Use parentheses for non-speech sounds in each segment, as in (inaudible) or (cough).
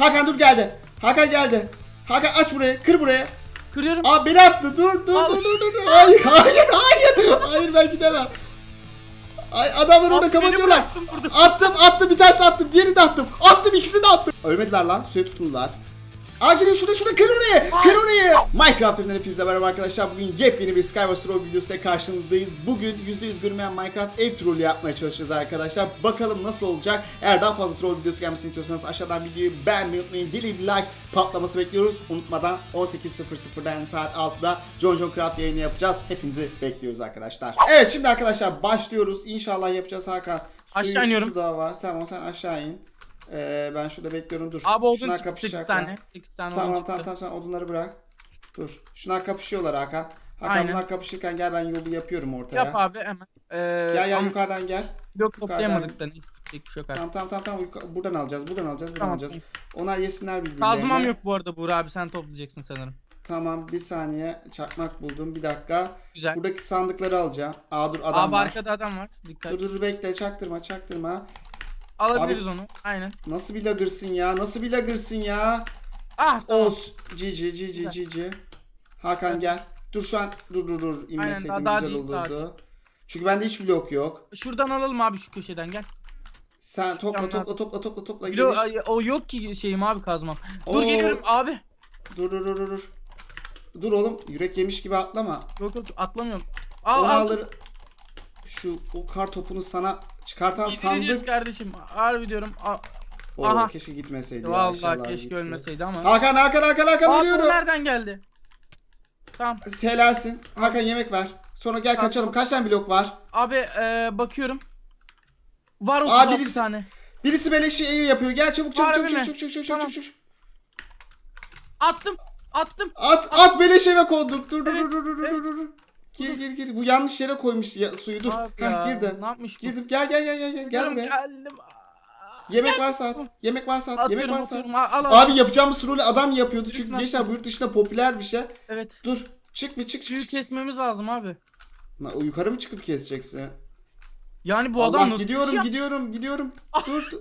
Hakan dur geldi. Hakan geldi. Hakan aç burayı. Kır burayı. Kırıyorum. Aa beni attı. Dur dur Al. dur dur dur. Hayır hayır hayır. Hayır ben gidemem. Ay adamlar orada Abi kapatıyorlar. Attım attım bir tanesi attım. Diğerini de attım. Attım ikisini de attım. Ölmediler lan. Suya tutundular. Aa girin şurada şurada kır orayı. Kır orayı. Minecraft evinden hepinize merhaba arkadaşlar. Bugün yepyeni bir Skywars Troll videosuyla karşınızdayız. Bugün %100 görünmeyen Minecraft ev trolü yapmaya çalışacağız arkadaşlar. Bakalım nasıl olacak. Eğer daha fazla troll videosu gelmesini istiyorsanız aşağıdan videoyu beğenmeyi unutmayın. Deli bir like patlaması bekliyoruz. Unutmadan 18.00'dan saat 6'da John John Craft yayını yapacağız. Hepinizi bekliyoruz arkadaşlar. Evet şimdi arkadaşlar başlıyoruz. İnşallah yapacağız Hakan. Aşağı iniyorum. Su da var. Tamam sen aşağı in. Ee, ben şurada bekliyorum dur. Abi odun Şunlar çıktı 8 kapışacaklar. tane. 8 tane Tamam odun tamam çıktı. tamam sen odunları bırak. Dur. Şunlar kapışıyorlar Hakan. Hakan Aynen. bunlar kapışırken gel ben yolu yapıyorum ortaya. Yap abi hemen. Ee, Gel gel ama yukarıdan gel. Blok toplayamadık da neyse. Bir şey yok abi. Tamam tamam tamam tamam Yuka- buradan alacağız. Buradan alacağız. Buradan Tamam, alacağız. Onlar yesinler birbirlerini. Kazmam yok bu arada Buğra abi sen toplayacaksın sanırım. Tamam bir saniye çakmak buldum. Bir dakika. Güzel. Buradaki sandıkları alacağım. Aa dur adam abi var. arkada adam var. Dikkat. Dur dur dur, bekle çaktırma çaktırma. Alabiliriz onu. Aynen. Nasıl bir lagırsın ya? Nasıl bir lagırsın ya? Ah tamam. Oz. Cici cici cici. Hakan gel. Dur şu an dur dur dur inmeseydin daha- daha güzel değil, daha olurdu. Çünkü bende hiç blok yok. Şuradan alalım abi şu köşeden gel. Sen topla topla topla topla topla Bilo, ay, o yok ki şeyim abi kazmam. Dur Oo. geliyorum abi. Dur dur dur dur dur. Dur oğlum yürek yemiş gibi atlama. Yok yok atlamıyorum. Al Onu al. alır. Şu o kar topunu sana çıkartan sandık. kardeşim. Harbi diyorum. Aa, Oo, Aha. keşke gitmeseydi ya. Vallahi eşyalar keşke gitti. ölmeseydi ama. Hakan Hakan Hakan Hakan Aa, bu ölüyorum. nereden geldi? Tamam. Helalsin. Hakan yemek ver. Sonra gel Tamam. kaçalım. Kaç tane blok var? Abi e, bakıyorum. Var Aa, 36 birisi- tane. Birisi beleşi ev yapıyor. Gel çabuk çabuk Harbi çabuk mi? çabuk çabuk çabuk Tamam. çabuk çabuk. Attım. Attım. At at beleş eve koyduk. Dur dur Evet, dur dur dur dur evet. dur. dur. Gir gir gir. Bu yanlış yere koymuş ya, suyu. Dur. Abi Heh, ya, girdim. Ne yapmış bu? Girdim. Gel gel gel gel gel. Gel Gidiyorum, buraya. Geldim. Yemek varsa at. Yemek varsa at. Yemek Atıyorum varsa at. atıyorum. Al, al, al. Abi yapacağımız rolü adam yapıyordu. Çünkü Lütfen. gençler bu yurt dışında popüler bir şey. Evet. Dur. Çık bir çık çık Suyu çık. çık. kesmemiz lazım abi. Lan, o yukarı mı çıkıp keseceksin? Yani bu Allah adam nasıl gidiyorum bir şey gidiyorum gidiyorum. (laughs) Dur dur.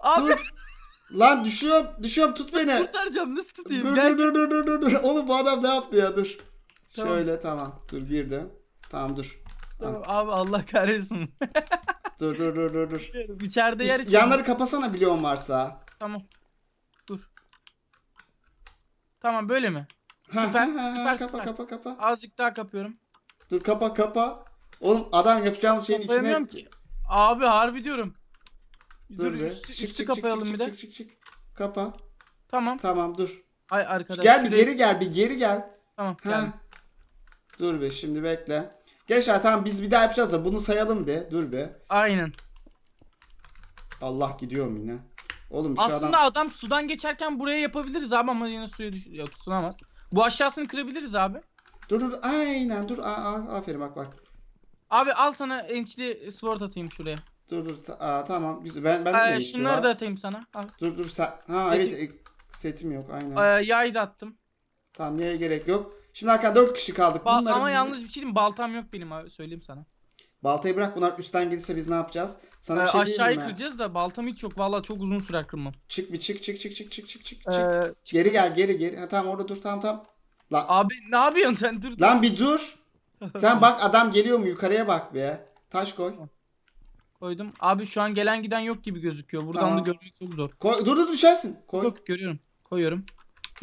Abi dur. Lan düşüyorum düşüyorum tut beni. kurtaracağım nasıl tutayım? Dur Gel. dur dur dur dur dur. Oğlum bu adam ne yaptı ya dur. Tamam. Şöyle tamam. Dur girdim. Tamam dur. Tamam, Abi Allah kahretsin. (laughs) Dur dur dur dur dur. İçeride yer Üst- için. Yanları kapasana biliyorum varsa. Tamam. Dur. Tamam böyle mi? Ha, Süper, ha, ha, ha, süper, kapa süper. kapa kapa. Azıcık daha kapıyorum. Dur kapa kapa. Oğlum adam yapacağımız şeyin içine Kapayamıyorum ki. Abi harbi diyorum. Dur, Dur, be. üstü, çık üstü çık kapayalım çık bir de. çık çık çık. Kapa. Tamam. Tamam dur. Ay arkadaş. gel bir geri gel bir geri gel. Tamam Ha. geldim. Dur be şimdi bekle. Gençler tamam biz bir daha yapacağız da bunu sayalım bir. Dur be. Aynen. Allah gidiyorum yine. Oğlum şu Aslında adam adam... sudan geçerken buraya yapabiliriz abi ama yine suya düş... Yok tutunamaz. Bu aşağısını kırabiliriz abi. dur dur aynen dur. Aa, aa, aferin bak bak. Abi al sana ençli sword atayım şuraya. Dur dur ta- aa, tamam güzel. Ben ben de Ee, şunları da atayım sana. Al. Dur dur sen. Ha Setim- evet e, setim yok aynen. Ee, yay da attım. Tamam neye gerek yok. Şimdi Hakan 4 kişi kaldık. Ba- Bunları ama biz- yalnız bir şey diyeyim baltam yok benim abi söyleyeyim sana. Baltayı bırak bunlar üstten gelirse biz ne yapacağız? Sana Ee, bir şey diyeyim aşağıyı mi? kıracağız da baltam hiç yok. Vallahi çok uzun sürer kırmam. Çık bir çık çık çık çık çık çık çık. çık. Ee, çık- Geri gel geri geri. Ha tamam orada dur tamam tamam. Lan, Abi ne yapıyorsun sen dur. lan bir dur. Sen bak adam geliyor mu yukarıya bak be. Taş koy. Koydum. Abi şu an gelen giden yok gibi gözüküyor. Buradan Tamam. da görmek çok zor. Koy dur dur düşersin. Koy. Yok görüyorum. Koyuyorum.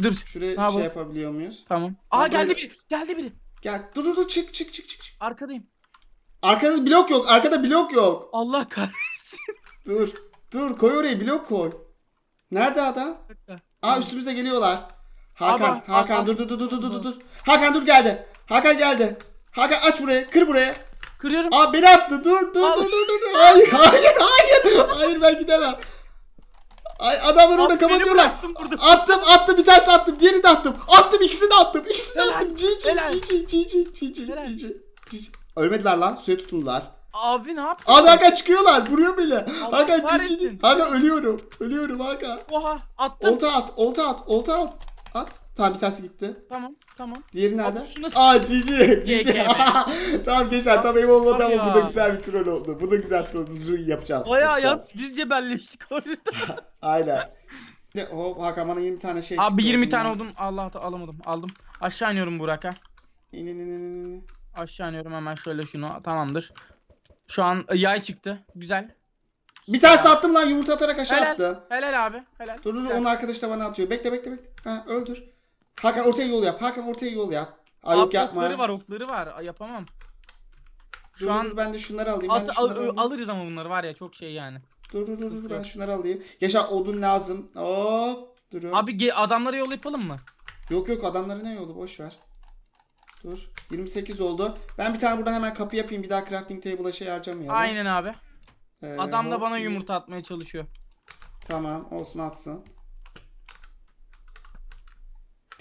Dur. Şuraya Ha, şey bu. yapabiliyor muyuz? Tamam. Ben Aa geldi böyle- biri. Geldi biri. Gel dur dur dur çık çık çık çık. çık. Arkadayım. Arkada blok yok. Arkada blok yok. Allah kahretsin. (laughs) Dur. Dur koy oraya blok koy. Nerede adam? Bir dakika. Aa üstümüze geliyorlar. Hakan, Abi, Hakan dur dur dur dur dur dur dur. Hakan dur geldi. Hakan geldi. Hakan aç burayı, kır burayı. Kırıyorum. Aa beni attı. Dur dur dur dur. dur. Hayır hayır hayır. Hayır ben gidemem. Ay adamlar orada kapatıyorlar. Attım attım bir tanesi attım. Diğerini de attım. Attım ikisini de attım. İkisini de attım. GG GG GG Helal. GG. GG. Ölmediler lan. Suya tutundular. Abi ne yaptın? Abi Hakan çıkıyorlar. Vuruyor beni. Hakan değil. Hakan ölüyorum. Ölüyorum Hakan. Oha attım. Olta at, olta at, olta at. At. Tamam bir tanesi gitti. Tamam tamam. Diğeri nerede? Abi şu nasıl- Aa GG. be. (laughs) tamam gençler tam ev olmadı Abi ama bu da ya. güzel bir troll oldu. Bu da güzel troll oldu. Yapacağız. Baya yapacağız. ya biz cebelleştik orada. (laughs) Aynen. Ne, o Hakan bana 20 tane şey Abi çıktı 20 oradan. tane oldum. Allah da alamadım. Aldım. Aşağı iniyorum Burak'a. İn in in in in. Aşağı iniyorum hemen şöyle şunu. Tamamdır. Şu an e, yay çıktı. Güzel. Bir tanesi attım lan yumurta atarak aşağı Helal. attım. Helal abi. Helal. Dur dur dur Güzel. onun arkadaş da bana atıyor. Bekle bekle bekle. Ha öldür. Hakan ortaya yol yap. Hakan ortaya yol yap. Aa yok Abi yapma. Okları var okları var. Ay, Yapamam. Şu dur, an dur, ben de şunları alayım. Ben at, de al- şunları alayım. alırız ama bunları var ya çok şey yani. Dur dur dur dur ben şunları alayım. Yaşa odun lazım. Hop. Durun. Abi ge- adamlara yol yapalım mı? Yok yok adamların ne yolu boş ver. Dur. 28 oldu. Ben bir tane buradan hemen kapı yapayım. Bir daha crafting table'a şey harcamayalım. Aynen abi. Ee, Adam da hop, bana iyi. yumurta atmaya çalışıyor. Tamam olsun atsın.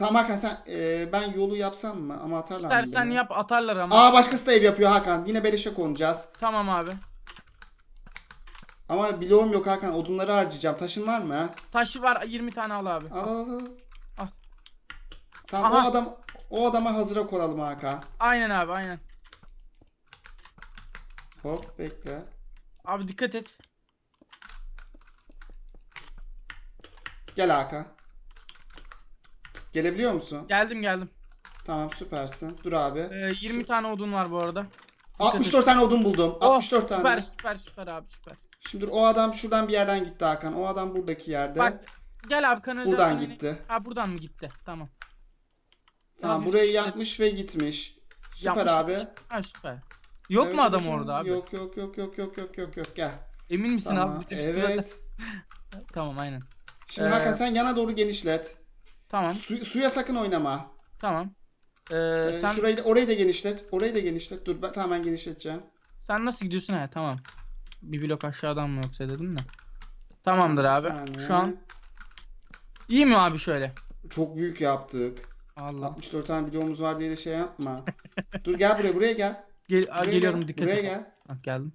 Tamam Hakan sen e, ben yolu yapsam mı? Ama atarlar mı İstersen beni? yap atarlar ama. Aa başkası da ev yapıyor Hakan. Yine beleşe konacağız. Tamam abi. Ama bloğum yok Hakan. Odunları harcayacağım. Taşın var mı? ha? Taşı var 20 tane al abi. Al al al. al. Al. Tamam Aha. o adam o adama hazıra koralım Hakan. Aynen abi aynen. Hop bekle. Abi dikkat et. Gel Hakan. Gelebiliyor musun? Geldim geldim. Tamam süpersin. Dur abi. Ee, 20 tane odun var bu arada. 64 tane odun buldum. Oh, 64 tane. Süper süper süper abi süper. Şimdi dur, o adam şuradan bir yerden gitti Hakan. O adam buradaki yerde. Bak gel abi kanalizasyona. Buradan in- gitti. Ha buradan mı gitti? Tamam. Tamam Abi, burayı evet. yapmış ve gitmiş. Süper Yapmış, abi. yapmış. Ha süper. Yok Evet, mu adam orada abi? Yok yok yok yok yok yok yok yok gel. Emin misin Tamam. abi? Evet. (laughs) Tamam aynen. Şimdi Ee, Hakan sen yana doğru genişlet. Tamam. Su- suya sakın oynama. Tamam. Ee, Ee, sen Şurayı da, orayı da genişlet. Orayı da genişlet. Dur ben tamamen genişleteceğim. sen nasıl gidiyorsun ha? Tamam. Bir blok aşağıdan mı yoksa dedim de. Tamamdır abi. saniye. Şu an iyi mi abi şöyle? çok büyük yaptık. Allah. 64 tane bloğumuz var diye de şey yapma. (laughs) Dur gel buraya buraya gel. Gel, Buraya geliyorum gel, dikkat Buraya et. gel. Bak geldim.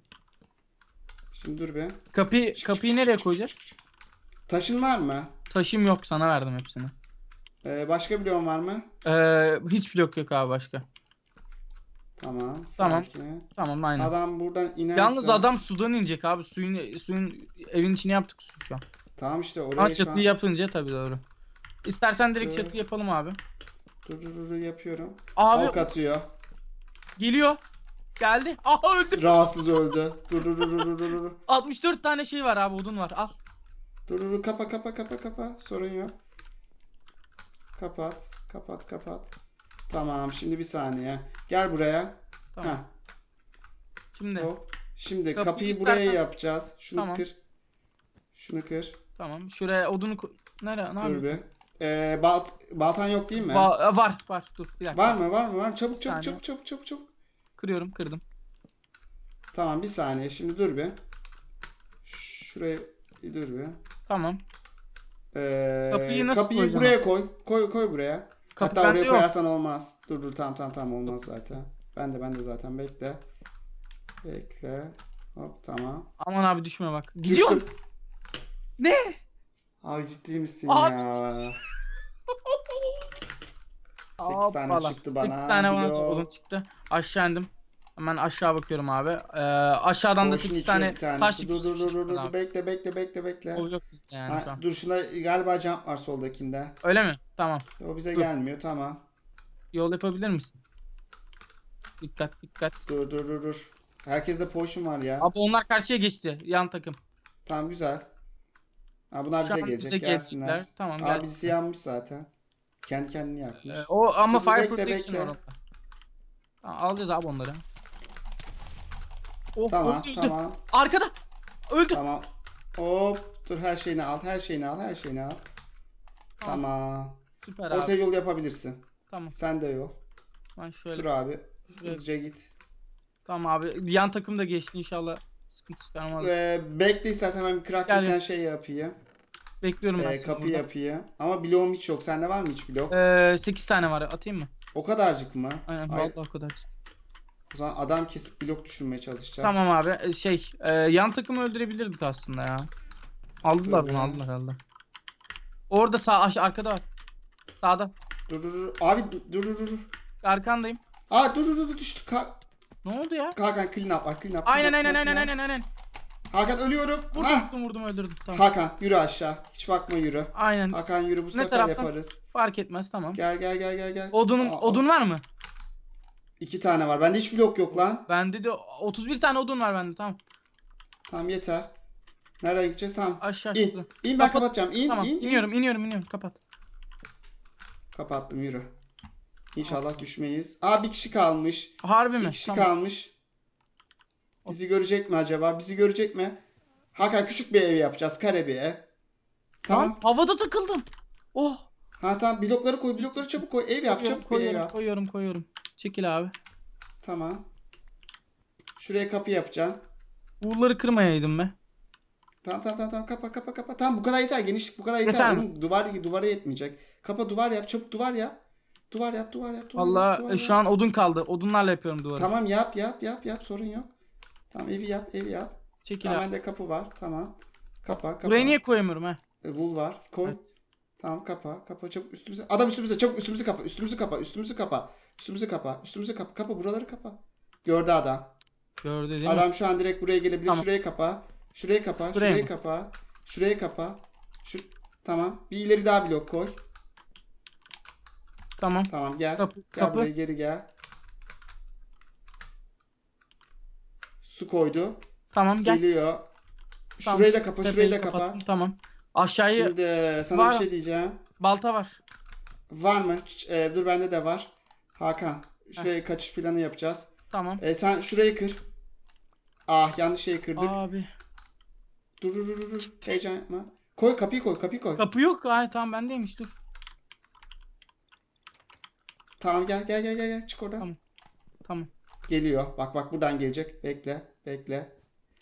Şimdi dur be. Kapıyı kapıyı nereye koyacağız? Taşın var mı? Taşım yok sana verdim hepsini. Ee, başka bloğun var mı? Ee, hiç blok yok abi başka. Tamam. Tamam. sakin. Tamam aynen. Adam buradan inerse. Yalnız adam sudan inecek abi. Suyun suyun evin içine yaptık su şu an. Tamam işte oraya Ama çatıyı an... yapınca tabii doğru. İstersen direkt Dur. çatı yapalım abi. Dur dur dur, dur yapıyorum. Abi Ok atıyor. geliyor. Geldi. Aha öldü. Rahatsız öldü. Dur dur dur dur dur dur dur. (laughs) 64 tane şey var abi odun var. Al. Dur dur kapa kapa kapa kapa. Sorun yok. Kapat. Kapat kapat. Tamam şimdi bir saniye. Gel buraya. Tamam. Heh, Şimdi hop. Şimdi Kapıyı kapıyı, buraya istersen- yapacağız. Şunu Tamam. kır. Şunu kır. tamam. Şuraya odunu Nereye? Ne Dur bir. Ee, balt baltan yok değil mi? Va- e, var var. Dur bir dakika. Var mı? Var mı? Var? Çabuk çabuk çabuk çabuk çabuk çabuk. Kırıyorum kırdım. Tamam bir saniye. Şimdi dur bir. Şuraya bir dur bir. Tamam. Ee, Kapıyı nasıl kapıyı koyacağım buraya koy. Koy koy buraya. Kapı Hatta bende oraya yok. koyarsan olmaz. Dur dur tamam tamam tamam olmaz zaten. Ben de ben de zaten bekle. Bekle. Hop tamam. Aman abi düşme bak. Gidiyor. Düştüm. Ne? Abi ciddi misin Abi. ya? (laughs) 8 tane Hoppala. çıktı bana. 8 tane bana odun çıktı. Aşağı indim. Hemen aşağı bakıyorum abi. Ee, aşağıdan da Boşun 8 içiyor tane taş Dur dur dur dur dur, abi. bekle bekle bekle bekle. Olacak bizde yani Ha, dur şuna galiba jump var soldakinde. Öyle mi? Tamam. O bize Dur. gelmiyor tamam. Yol yapabilir misin? Dikkat dikkat. Dur dur dur dur. Herkeste potion var ya. Abi onlar karşıya geçti. Yan takım. Tamam güzel. Ha bunlar bize gelecek. bize Gelsinler. gelecekler. Tamam Abisi gelsin. yanmış zaten. Kendi kendini yakmış. Ee, o ama Dur, fire bekle, protection bekle. alacağız abi onları. Oh, tamam öldü, öldü. tamam Arkada. Öldü. tamam. Hop dur her şeyini al her şeyini al her şeyini al. Tamam. Süper Orta abi. yol yapabilirsin. Tamam. Sen de yol. Ben şöyle. Dur abi. şuraya- Hızlıca git. Tamam abi. Yan takım da geçti inşallah. Sıkıntı çıkarmaz. Ee, bekle istersen ben bir crafting'den Gel. şey yapayım. Bekliyorum ben Ee, seni kapı burada. yapayım. Ama bloğum hiç yok. Sende var mı hiç blok? Ee, 8 tane var. Atayım mı? O kadarcık mı? Aynen. Ay, Vallahi o kadar. O zaman adam kesip blok düşürmeye çalışacağız. Tamam abi. Ee, Şey, e, yan takımı öldürebilirdik aslında ya. Aldılar Şöyle. bunu, aldılar, aldılar. Orada sağ aş arkada var. Sağda. Dur dur dur. Abi dur dur dur. Arkandayım. Aa dur dur dur düştü. Ka Ne oldu ya? Hakan clean up var clean up. Aynen clean up, aynen clean aynen up. aynen aynen. Hakan ölüyorum. Vurdum Ha. vurdum vurdum öldürdüm. Tamam. Hakan yürü aşağı. Hiç bakma yürü. Aynen. Hakan yürü bu sefer taraftan? yaparız. Fark etmez tamam. Gel gel gel gel gel. Odunun Aa, odun var mı? İki tane var. Bende hiç blok yok lan. Bende de 31 tane odun var bende tamam. Tamam yeter. Nereye gideceğiz? Tamam. Aşağı İn. şurada. İn ben Kapat. kapatacağım. İn Tamam in. in. iniyorum iniyorum iniyorum kapat. Kapattım yürü. İnşallah düşmeyiz. Aa bir kişi kalmış. Harbi mi? Bir kişi Tamam. kalmış. Bizi görecek mi acaba? Bizi görecek mi? Hakan küçük bir ev yapacağız. Kare bir ev. Tamam. Lan havada takıldım. Oh. Ha tamam blokları koy. Blokları çabuk koy. Ev yap. Çabuk bir ev koyuyorum, yap. koyuyorum koyuyorum. Çekil abi. Tamam. Şuraya kapı yapacaksın. Buraları kırmayaydım be. Tamam tamam tamam tamam kapa kapa kapa. Tamam bu kadar yeter. Genişlik bu kadar yeter. Yeter mi? Duvar duvara yetmeyecek. Kapa duvar yap. Çabuk duvar yap. Duvar yap duvar yap. Duvar yap, Valla duvar e, yap. şu an odun kaldı. Odunlarla yapıyorum duvarı. Tamam yap yap yap yap sorun yok. Tamam evi yap evi yap. Çekil Tamam abi. bende kapı var. Tamam. Kapa kapa. Burayı niye koyamıyorum ha? E, wool var. Koy. Evet. Tamam kapa. Kapa çabuk üstümüze. Adam üstümüze çabuk üstümüzü kapa. Üstümüzü kapa. Üstümüzü kapa. Üstümüzü kapa. Üstümüzü kapa. Kapa buraları kapa. Gördü adam. Gördü değil mi? Adam şu an direkt buraya gelebilir. Tamam. Şurayı kapa. Şurayı kapa. Şuraya Şurayı mı? kapa. Şurayı kapa. Şu tamam. Bir ileri daha blok koy. Tamam. Tamam gel. Kapı. Gel kapı. buraya geri gel. Su koydu. Tamam gel. Geliyor. Tamam, Şurayı da kapa. Şurayı da kapa. kapattım, Tamam. Aşağıyı Şimdi sana Var. bir şey diyeceğim. balta var. Var mı? Ç- e, dur bende de var. Hakan. Şuraya kaçış planı yapacağız. Tamam. E, sen şurayı kır. Ah yanlış şeyi kırdık. Abi. Dur dur dur dur, dur. Heyecan yapma. Koy kapıyı koy kapıyı koy. Kapı yok. Ay tamam bendeymiş dur. Tamam gel gel gel gel gel çık oradan. Tamam. Tamam. Geliyor. Bak bak buradan gelecek. Bekle bekle.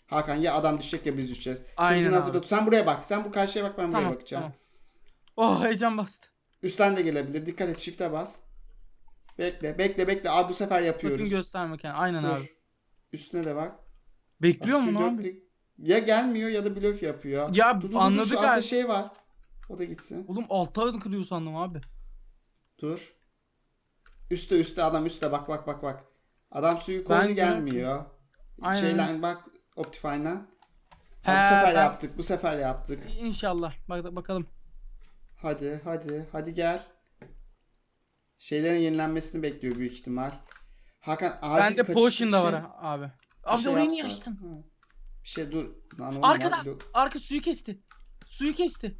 Hakan ya adam düşecek ya biz düşeceğiz. Aynen Kılıcını tut. Sen buraya bak. Sen bu karşıya bak ben buraya Tamam. bakacağım. Tamam. Oh heyecan bastı. Üstten de gelebilir. Dikkat et shift'e bas. Bekle bekle bekle. Abi bu sefer Sakın yapıyoruz. gösterme kendini. Aynen Dur. abi. Üstüne de bak. Bekliyor mu suyu abi? döktük. Ya gelmiyor ya da blöf yapıyor. Ya Dur, dur, dur, anladık Şu altta abi. şey var. O da gitsin. Oğlum altta kırıyor sandım abi. Dur. Üste üste adam üstte bak bak bak bak. Adam suyu koydu Ben gelmiyor. Aynen. Şeyle bak Optifine'la. Ha, bu sefer ben- yaptık. Bu sefer yaptık. İnşallah. Bak bakalım. Hadi hadi hadi gel. Şeylerin yenilenmesini bekliyor büyük ihtimal. Hakan acil Bende kaçış potion da için var abi. bir Abi şey orayı niye yapsa- açtın? Ha. Bir şey dur. Lan oğlum, Arkada. lo- Arka suyu kesti. Suyu kesti.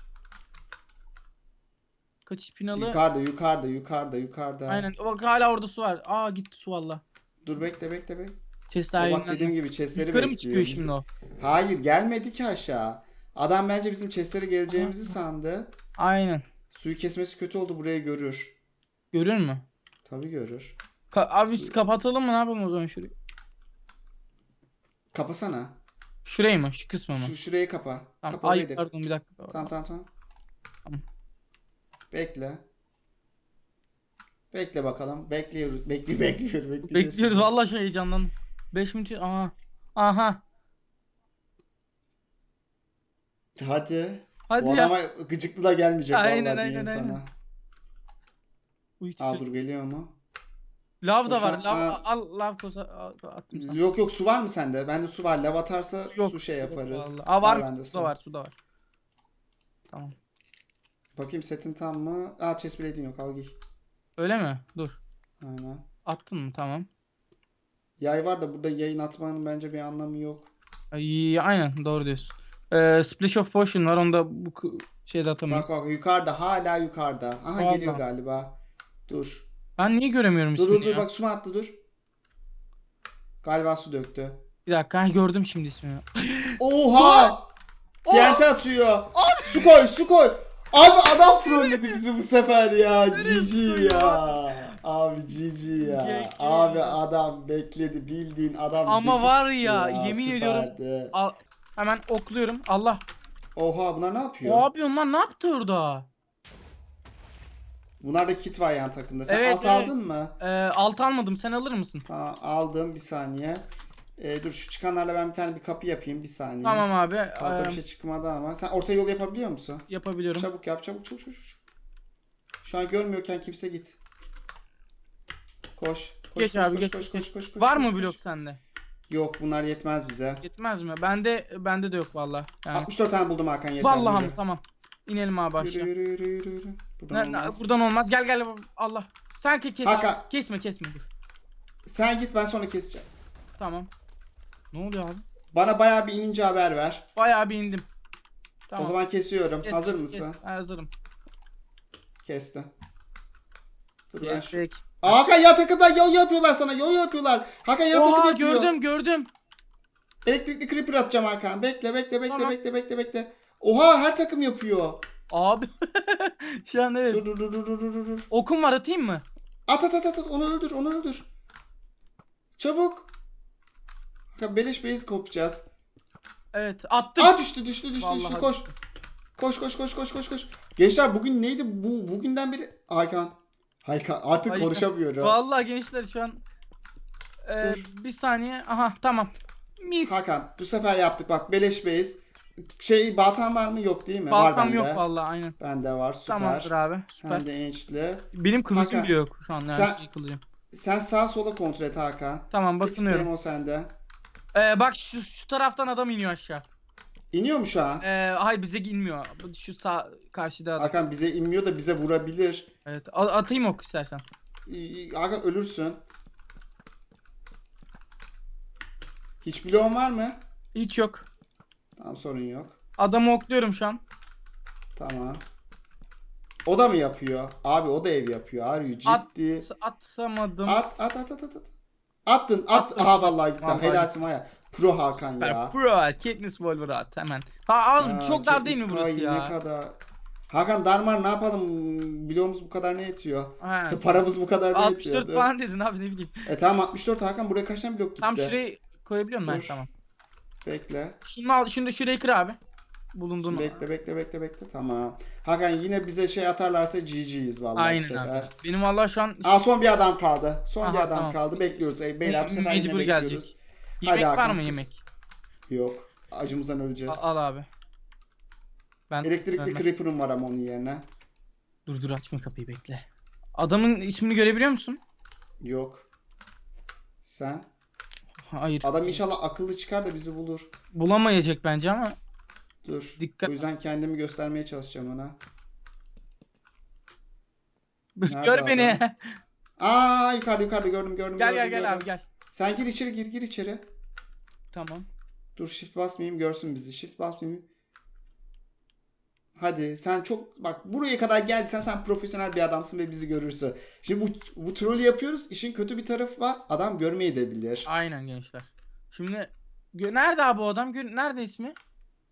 Kaçış pinalı. Yukarıda yukarıda yukarıda yukarıda. Aynen. Bak hala orada su var. Aa gitti su valla. Dur bekle bekle bekle. Chestler bak dediğim gibi chestleri Yukarı mı bekliyor. çıkıyor şimdi o? Hayır gelmedi ki aşağı. Adam bence bizim chestlere geleceğimizi sandı. Aynen. Suyu kesmesi kötü oldu buraya görür. Görüyor musun? Tabii görür. Ka- abi Su- kapatalım mı ne yapalım o zaman şurayı? Kapasana. Şurayı mı? Şu kısmı mı? Şu şurayı kapa. tamam. Kapa orayı Ay da. pardon bir dakika. Tamam tamam tamam. Tamam. Bekle. Bekle bakalım. Bekliyoruz. Bekli (laughs) bekliyoruz. Bekleyeceğiz Bekliyoruz vallahi şey heyecanlandım. 5 minut aha. Aha. Hadi. Hadi Bu ya. adama gıcıklı da gelmeyecek Aynen, vallahi aynen, sana. aynen. Bu ikisi. Aa dur geliyor mu? Lav da var. an- Lav ha. al lav kosa al- attım sana. Yok yok su var mı sende? Bende su var. Lav atarsa Yok. su şey yaparız. Vallahi. Aa var bende? Su da var, su da var. Tamam. Bakayım setin tam mı? Aa chest blade'in yok al giy. Öyle mi? Dur. Aynen. Attın mı? Tamam. Yay var da burada yayın atmanın bence bir anlamı yok. Ay, aynen doğru diyorsun. Ee, Splish of Potion var. Onu da bu şeyde atamayız. Bak bak yukarıda hala yukarıda. Aha Vallahi. geliyor galiba. Dur. Ben niye göremiyorum Dur dur dur ya? bak su mu attı dur. Galiba su döktü. Bir dakika. ha, gördüm şimdi ismini. Oha! TNT atıyor. Su koy su koy. Abi adam trolledi bizi bu sefer ya. GG ya. Abi GG ya. Abi adam bekledi bildiğin adam Ama zeki var çıktı ya, yemin ediyorum- süperdi. Al, hemen okluyorum. Allah. Oha bunlar ne yapıyor? Abi onlar ne yaptı orada? Bunlarda kit var yani takımda. Sen Evet, alt evet. aldın mı? Ee, alt almadım. Sen alır mısın? Tamam aldım bir saniye. Ee, dur şu çıkanlarla ben bir tane bir kapı yapayım bir saniye. Tamam abi. Fazla ee, bir şey çıkmadı ama. Sen orta yol yapabiliyor musun? yapabiliyorum. Çabuk yap çabuk çabuk çabuk. çabuk. Şu an görmüyorken kimse git. Koş. Koş, Geç koş, abi, koş, geç, koş, geç, koş, koş, koş, Var koş, mı koş. blok sende? Yok bunlar yetmez bize. Yetmez mi? Bende bende de yok vallahi. Yani. 64 tane buldum Hakan yeter. Vallahi mi? Tamam. İnelim abi aşağı. yürü yürü yürü. yürü. Buradan Ne- ne- olmaz. buradan olmaz. Gel gel Allah. Sen ke kes. Hakan. Kesme kesme dur. Sen git ben sonra keseceğim. Tamam. Ne oluyor abi? Bana bayağı bir inince haber ver. Bayağı bir indim. Tamam. O zaman kesiyorum. Kes, Hazır kes, mısın? hazırım. Kestim. Dur ben şu... Kestik. Hakan ya takımdan yol yapıyorlar sana. Yol yapıyorlar. Hakan ya takım Oha yapıyor. gördüm gördüm. Elektrikli creeper atacağım Hakan. Bekle bekle bekle Tamam. bekle bekle bekle. Oha her takım yapıyor. Abi. (laughs) Şu an evet. Dur dur dur dur dur dur. dur. Okum var atayım mı? At at at at at. onu öldür onu öldür. Çabuk. Hakan beleş base kopacağız. Evet attım. Aa düştü düştü düştü Vallahi düştü koş. Koş koş koş koş koş koş. Gençler bugün neydi bu bugünden beri Hakan. Hakan artık Hakan. konuşamıyorum. Vallahi gençler şu an Ee, Dur. bir saniye. Aha tamam. Mis. Hakan bu sefer yaptık bak beleş base. Şey baltan var mı? Yok değil mi? var Baltam bende. yok vallahi aynen. Bende var süper. Tamamdır abi. Süper. Hem de ençli. Benim kılıcım Hakan, bile yok şu an. Yani sen- şey kılıcım. Sen sağa sola kontrol et Hakan. Tamam bakınıyorum. o sende. Ee, bak şu, şu taraftan adam iniyor aşağı. İniyor mu şu an? Ee, hayır bize inmiyor. Şu sağ karşıda adam. Hakan bize inmiyor da bize vurabilir. Evet. a- atayım ok istersen. İ- Hakan ölürsün. Hiç bloğun var mı? Hiç yok. Tamam sorun yok. Adamı okluyorum şu an. Tamam. O da mı yapıyor? Abi o da ev yapıyor. Are you At- ciddi? Atamadım. At at at at at. at. Attın at. Attım. Aha vallahi gitti. Vallahi Helalsin var ya. Pro Hakan ya. Pro. Katniss Wolver at hemen. Ha Ya, çok dar değil mi Katniss burası ya? Ne kadar... Hakan Darmar ne yapalım? Bloğumuz bu kadar ne yetiyor? Ha. Paramız bu kadar ne 64 yetiyor? falan dedin abi ne bileyim. E tamam 64 Hakan buraya kaç tane blok gitti? Tam şurayı koyabiliyor muyum ben? Dur. Tamam. Bekle. Şunu al, şunu da şurayı kır abi. Bulunduğun. Şimdi bekle bekle bekle bekle tamam. Hakan yine bize şey atarlarsa GG'yiz vallahi bu Aynen sefer. abi. Benim valla şu an Aa son bir adam kaldı. Son bir Aha, adam tamam. kaldı. Bekliyoruz. Ey, beyler bu sefer yine mecbur bekliyoruz. gelecek. Yemek var Hakan, mı kız. yemek? Yok. Acımızdan öleceğiz. A- al abi. Ben Elektrikli ben- creeper'ım var ama onun yerine. Dur dur açma kapıyı bekle. Adamın ismini görebiliyor musun? Yok. Sen? Hayır. Adam inşallah akıllı çıkar da bizi bulur. Bulamayacak bence ama Dur. Dikkat- O yüzden kendimi göstermeye çalışacağım ona. (laughs) Nerede gör beni. Aa yukarıda yukarıda gördüm gördüm gel gördüm, gel gel gördüm. abi gel. Sen gir içeri gir gir içeri. Tamam. Dur shift basmayayım görsün bizi. Shift basmayayım. Hadi sen çok bak buraya kadar geldiysen sen profesyonel bir adamsın ve bizi görürsün. Şimdi bu, bu trolü yapıyoruz. İşin kötü bir tarafı var. Adam görmeyi de bilir. Aynen gençler. Şimdi nerede abi o adam? Nerede ismi?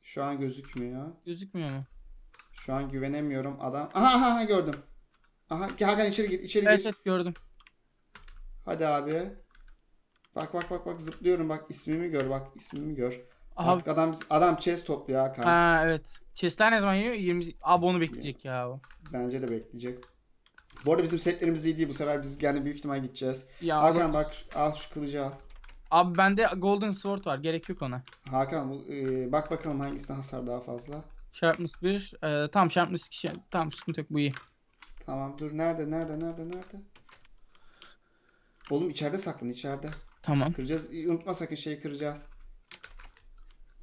Şu an gözükmüyor. Gözükmüyor mu? Şu an güvenemiyorum adam. Aha aha, aha gördüm. Aha Hakan içeri gir içeri Evet gir. evet gördüm. Hadi abi. Bak bak bak bak zıplıyorum bak ismimi gör bak ismimi gör. Abi Artık adam adam chest topluyor Hakan. ha evet. Chestler ne zaman geliyor? 20 abi onu bekleyecek ya o. Bence de bekleyecek. Bu arada bizim setlerimiz iyi değil. Bu sefer biz yani büyük ihtimal gideceğiz. Ya Hakan bak al şu kılıcı al. Abi bende Golden Sword var. Gerek yok ona. Hakan bu, e, bak bakalım hangisine hasar daha fazla. Sharpness 1. E, tamam Sharpness 2. Tamam sıkıntı yok bu iyi. Tamam dur nerede nerede nerede nerede? Oğlum içeride saklan içeride. Tamam. Kıracağız. Unutma sakın şeyi kıracağız.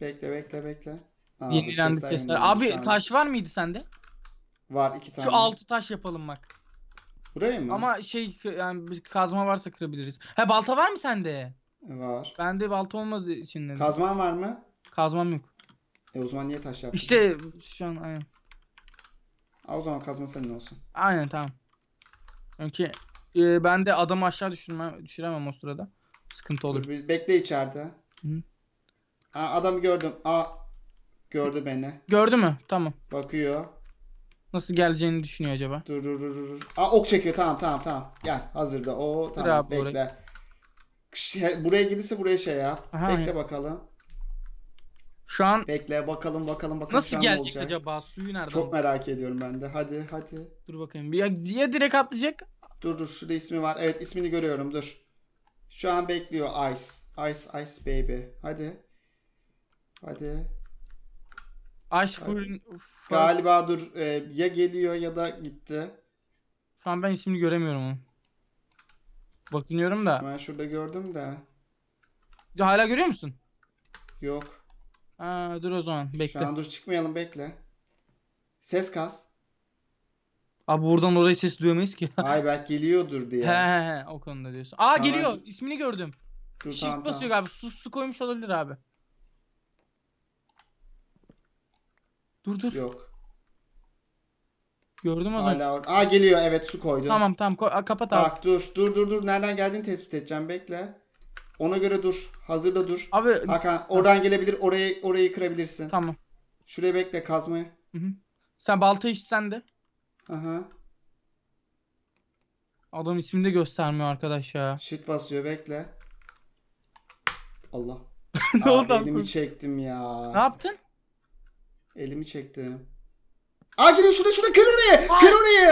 Bekle bekle bekle. Aa, Yenilendi chestler chestler. yenilendi şu Abi an. taş var mıydı sende? Var iki tane. Şu altı taş yapalım bak. Buraya mı? Ama şey yani bir kazma varsa kırabiliriz. Ha balta var mı sende? Var. Bende balta olmadığı için dedim. Kazman var mı? Kazmam yok. E o zaman niye taş yaptın? İşte şu an aynen. Aa, o zaman kazma senin olsun. Aynen tamam. Çünkü e, ben de adamı aşağı düşürmem, düşüremem o sırada. Sıkıntı olur. Dur bir bekle içeride. Hı. Aa, adamı gördüm. Aa gördü beni. Gördü mü? Tamam. Bakıyor. Nasıl geleceğini düşünüyor acaba? Dur dur dur dur. Aa ok çekiyor. Tamam tamam tamam. Gel hazırda. O tamam abi bekle. Şey, buraya gelirse buraya şey yap. Aha, bekle aynen. bakalım. Şu an Bekle bakalım bakalım bakalım nasıl gelecek olacak. acaba? Suyu nereden? Çok merak ediyorum ben de. Hadi hadi. Dur bakayım. Ya, ya direkt atlayacak. Dur dur şurada ismi var. Evet ismini görüyorum dur. Şu an bekliyor Ice. Ice Ice Baby. Hadi. Hadi. Aş full, full- Galiba dur e, ya geliyor ya da gitti. Şu an ben ismini göremiyorum onun. Bakınıyorum da. Ben şurada gördüm de. Hala görüyor musun? Yok. Ha, dur o zaman bekle. Şu an dur çıkmayalım bekle. Ses kas. Abi buradan oraya ses duyamayız ki. (laughs) Ay belki geliyordur he diye. he he o konuda diyorsun. Aa Tamam. geliyor. İsmini gördüm. Dur Shift tamam basıyor tamam. abi. Su, su koymuş olabilir abi. Dur dur. Yok. Gördüm o zaman. Hala or- Aa geliyor evet su koydu. Tamam tamam ko- a, kapat abi. Bak dur dur dur dur nereden geldiğini tespit edeceğim bekle. Ona göre dur. Hazırda dur. Abi Hakan oradan gelebilir orayı orayı kırabilirsin. tamam. Şuraya bekle kazmayı. Hı hı. Sen balta iş sende. Aha. Adam ismini de göstermiyor arkadaş ya. Shift basıyor bekle. Allah. (laughs) Ne Abi oldu elimi çektim ya. Ne yaptın? Elimi çektim. Aa geliyor şurada şurada kır orayı. Kır orayı.